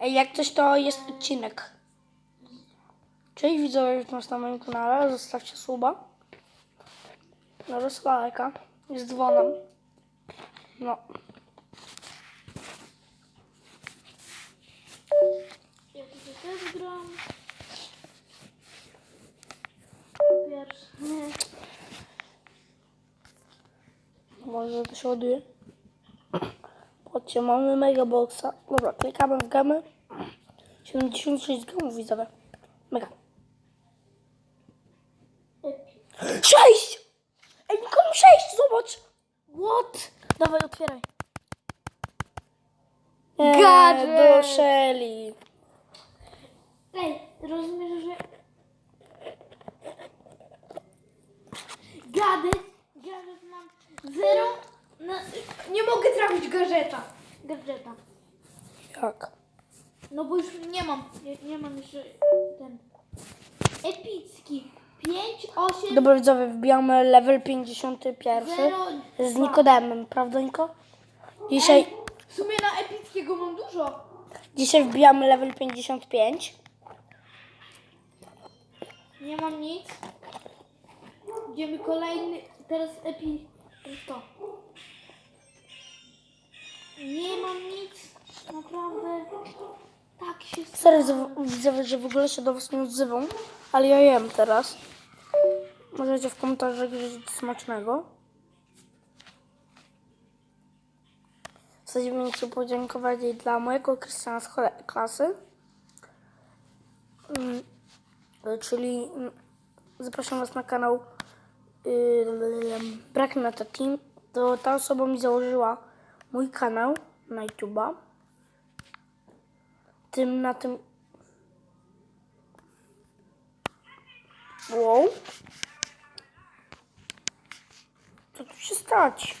Ej, jak coś to jest odcinek. Cześć widzowie, witam na moim kanale. Zostawcie suba. No rozwaleka. Z dzwonem. No. Ja tutaj też gram. Pierwszy. Nie. Może to się ładuje. Patrzcie, mamy mega boxa. Dobra, klikamy w gamy. 76 gamów widzowie. Mega. 6! Ej, nikomu 6, zobacz! What? Dawaj, otwieraj. Gadżet. do Shelly. Ej, rozumiesz, że... Gadżet, gadżet mam zero na... Nie mogę gadżeta. Gadżeta. Jak? No bo już nie mam, nie, nie mam jeszcze ten... Epicki. 5, 8, Dobra widzowie, wbijamy level 51 0, z Nikodemem, prawda Niko? Dzisiaj, W sumie na epickiego mam dużo. dzisiaj wbijamy level 55. Nie mam nic. Idziemy kolejny. Teraz epi. To jest to. Tak się stało. widzowie- że w ogóle się do was nie odzywam, ale ja jem teraz. Możecie w komentarzach życzyć smacznego. W zasadzie bym podziękować jej dla mojego Krystiana z klasy. Mm, Czyli mm, zapraszam was na kanał yy, Brak Meta Team. To ta osoba mi założyła mój kanał na YouTube'a. Tym na tym. Wow. Co tu się stać?